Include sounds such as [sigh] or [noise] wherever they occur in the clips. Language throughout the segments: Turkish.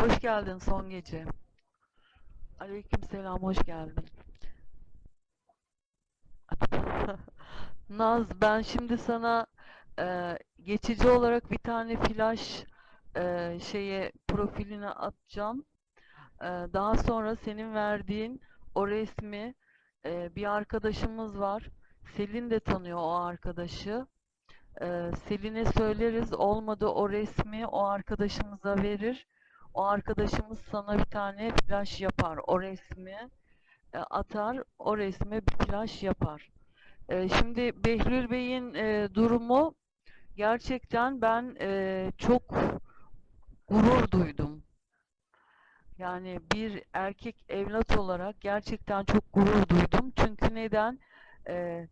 Hoş geldin son gece. Aleykümselam, hoş geldin. [laughs] Naz, ben şimdi sana e, geçici olarak bir tane flash e, şeye profiline atacağım. E, daha sonra senin verdiğin o resmi e, bir arkadaşımız var. Selin de tanıyor o arkadaşı. E, Selin'e söyleriz, olmadı o resmi o arkadaşımıza verir. O arkadaşımız sana bir tane flash yapar. O resmi e, atar, o resme bir flash yapar. E, şimdi Behlül Bey'in e, durumu gerçekten ben çok gurur duydum. Yani bir erkek evlat olarak gerçekten çok gurur duydum. Çünkü neden? E,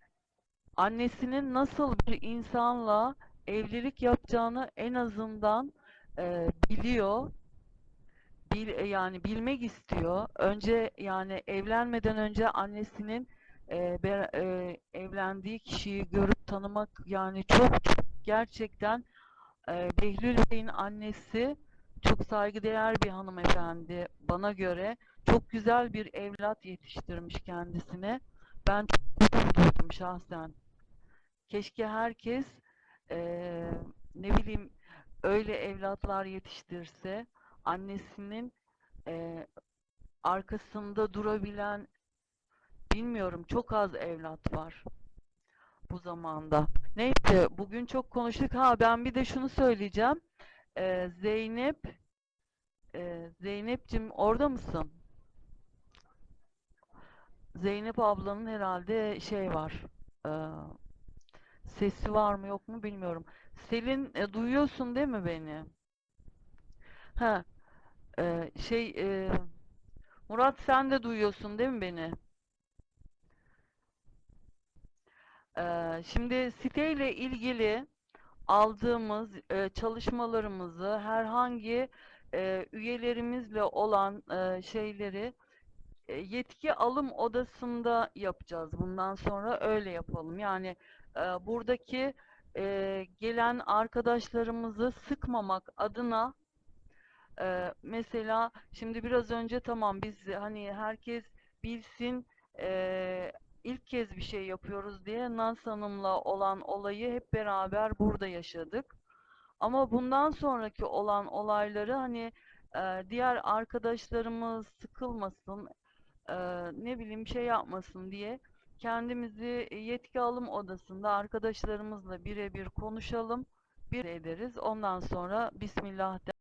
annesinin nasıl bir insanla evlilik yapacağını en azından e, biliyor bil, e, yani bilmek istiyor. Önce yani evlenmeden önce annesinin e, be- e, evlendiği kişiyi görüp tanımak yani çok çok gerçekten e, Behlül Bey'in annesi çok saygıdeğer bir hanımefendi bana göre. Çok güzel bir evlat yetiştirmiş kendisine. Ben çok gurur duydum şahsen. Keşke herkes e, ne bileyim öyle evlatlar yetiştirse annesinin e, arkasında durabilen bilmiyorum çok az evlat var bu zamanda. Neyse bugün çok konuştuk. Ha ben bir de şunu söyleyeceğim. E, Zeynep e, Zeynep'cim orada mısın? Zeynep ablanın herhalde şey var. e, sesi var mı yok mu bilmiyorum. Selin e, duyuyorsun değil mi beni? Ha e, şey e, Murat sen de duyuyorsun değil mi beni? Ee, şimdi siteyle ilgili aldığımız e, çalışmalarımızı herhangi e, üyelerimizle olan e, şeyleri e, yetki alım odasında yapacağız. Bundan sonra öyle yapalım. Yani e, buradaki e, gelen arkadaşlarımızı sıkmamak adına e, mesela şimdi biraz önce tamam biz hani herkes bilsin e, ilk kez bir şey yapıyoruz diye Naz Hanım'la olan olayı hep beraber burada yaşadık. Ama bundan sonraki olan olayları hani e, diğer arkadaşlarımız sıkılmasın, e, ne bileyim şey yapmasın diye kendimizi yetki alım odasında arkadaşlarımızla birebir konuşalım, bir ederiz. Ondan sonra Bismillah